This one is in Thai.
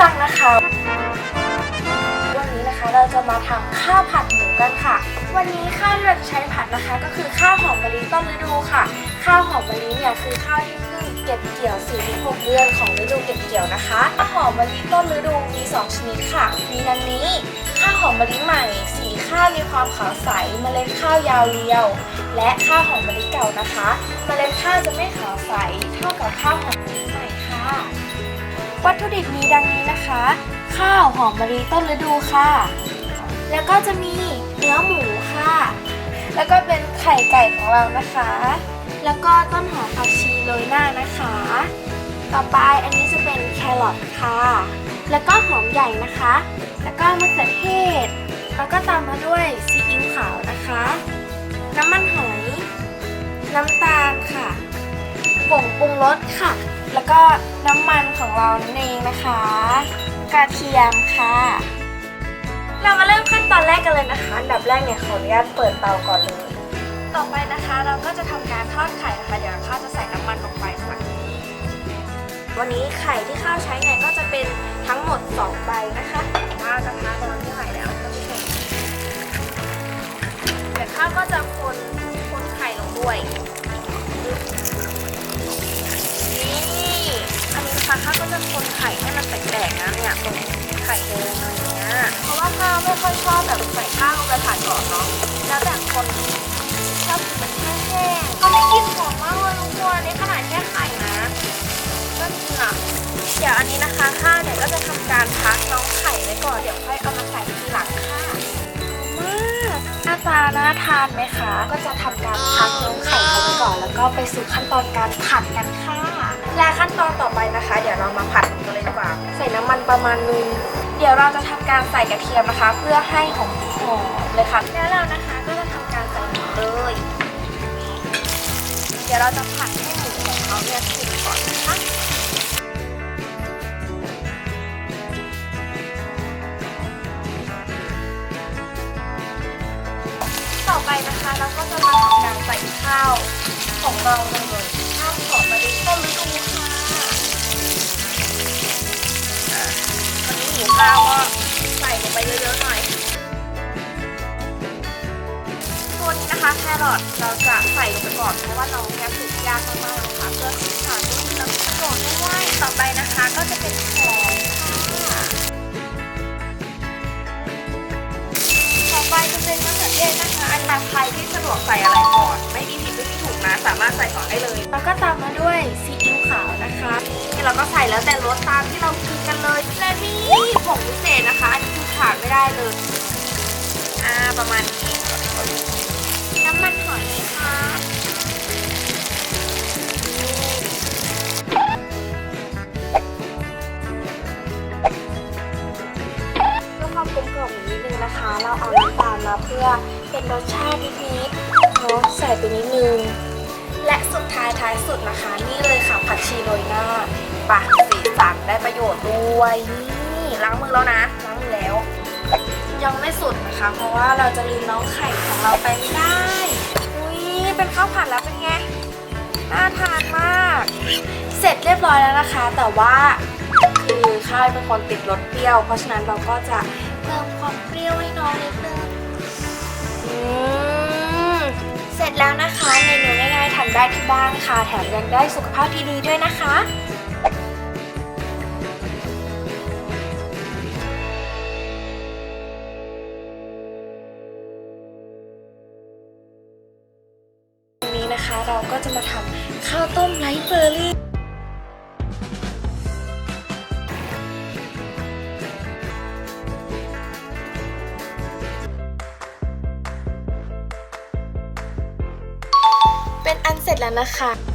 ตังนะคะ วันนี้นะคะเราจะมาทำข้าวผัดหมูกันค่ะ วันนี้ข้าวที่เราจะใช้ผัดนะคะ ก็คือข้าวหอมมะลิต้นฤดูค่ะ ข้าวหอมมะลิเนี่ยคือข้าวที่เพิ่งเก็บเกี่ยว4-6เดือนของฤดูเก็บเกี่ยวนะคะข้าวหอมมะลิต้นฤดูมี 2 ชนิดค่ะ มีดังนี้ ข้าวหอมมะลิใหม่ สีข้าวมีความขาวใส เมล็ดข้าวยาวเรียว และข้าวหอมมะลิเก่านะคะ เมล็ดข้าวจะไม่ขาวใสเท่ากับข้าวหอมมะลิใหม่ค่ะ วัตถุดิบมีดังนี้นะคะ ข้าวหอมมะลิต้นฤดูค่ะ แล้วก็จะมีเนื้อหมูค่ะ แล้วก็เป็นไข่ไก่ของเรานะคะ แล้วก็ต้นหอมผักชีโรยหน้านะคะ ต่อไปอันนี้จะเป็นแครอทค่ะ แล้วก็หอมใหญ่นะคะ แล้วก็มะเขือเทศ แล้วก็ตามมาด้วยซีอิ๊วขาวนะคะ น้ำมันหอย น้ำตาลค่ะผงปรุงรสค่ะ แล้วก็น้ำมันของเรานั่นเองนะคะ กระเทียมค่ะ เรามาเริ่มขั้นตอนแรกกันเลยนะคะ อันดับแรกเนี่ยขออนุญาตเปิดเตาก่อนเลย ต่อไปนะคะเราก็จะทำการทอดไข่นะคะ เดี๋ยวข้าวจะใส่น้ำมันลงไปค่ะ วันนี้ไข่ที่ข้าวใช้เนี่ยก็จะเป็นทั้งหมด2ใบนะคะว่ากระทะร้อนไม่ไหวแล้วท่านผู้ชมเดี๋ยวข้าวก็จะคนคนไข่ลงด้วย นะคะข้าก็จะคนไข่ให้มันแตกๆนะเนี่ยตรงไข่แดงอะไรเงี้ยเพราะว่าข้าไม่ค่อยชอบแบบใส่ข้าวลงไปผัดก่อนเนาะแล้วแต่คนชอบกินมันแห้งๆมันได้กลินหอมมากเลยทุกคนนี่ขนาดแค่ไข่นะก็จริงอะเดี๋ยวอันนี้นะคะข้าเนี่ยก็จะทำการพักน้องไข่ไว้ก่อนเดี๋ยวค่อยเอามาใส่ทีหลังค่ะมาหน้าตาน่าทานไหมคะ ก็จะทำการพักน้องไข่เขาไว้ก่อน แล้วก็ไปสู่ขั้นตอนการผัดกันค่ะ และขั้นตอนต่อไปนะคะ เดี๋ยวเรามาผัดกันเลยดีกว่า ใส่น้ำมันประมาณนึง เดี๋ยวเราจะทำการใส่กระเทียมนะคะ เพื่อให้หอมหอมเลยค่ะ แล้วเรานะคะก็จะทำการใส่หมูเลย เดี๋ยวเราจะผัดให้หมูของเขาเนี่ยสุกก่อนนะคะต่อไปนะคะเราก็จะมาทำการใส่ข้าวของเราเลยข้าวหอมมะลิต้น นะคะแครอทเราจะใส่ลงไปก่อนเพราะว่าน้องแกปลูกยากมากๆนะคะเพื่อสีสันด้วยแล้วประโยชน์ด้วยต่อไปนะคะก็จะเป็นหอมค่ะต่อไปจะเป็นมะเขือเทศนะคะอันตามใครที่สะดวกใส่อะไรก่อน ไม่มีผิดไม่มีถูกนะสามารถใส่ก่อนได้เลยแล้วก็ตามมาด้วยซีอิ๊วขาวนะคะนี่เราก็ใส่แล้วแต่รสตามที่เรากินกันเลยและนี่ผงพิเศษนะคะอันนี้คือขาดไม่ได้เลยอ่าประมาณนี้ น้ำมันหอยค่ะเพื่อความกลมกล่อมนิดนึงนะคะ เราเอาน้ำตาลมาเพื่อเป็นรสชาตินิดๆเนาะใส่ไปนิดนึง และสุดท้ายท้ายสุดนะคะ นี่เลยค่ะผักชีโรยหน้าปะสีสันได้ประโยชน์ด้วย นี่ล้างมือแล้วนะล้างมือแล้ว ยังไม่สุดนะคะ เพราะว่าเราจะลืมน้องไข่ เราไปไม่ได้ อุ้ยเป็นข้าวผัดแล้วเป็นไง น่าทานมาก เสร็จเรียบร้อยแล้วนะคะ แต่ว่าคือข้าวเป็นคนติดรสเปรี้ยว เพราะฉะนั้นเราก็จะเติมความเปรี้ยวให้น้องนิดนึงเสร็จแล้วนะคะเมนูง่ายๆทำได้ที่บ้านค่ะ แถมยังได้สุขภาพที่ดีด้วยนะคะ เราก็จะมาทำข้าวต้มไรซ์เบอร์รี่เป็นอันเสร็จแล้วนะคะ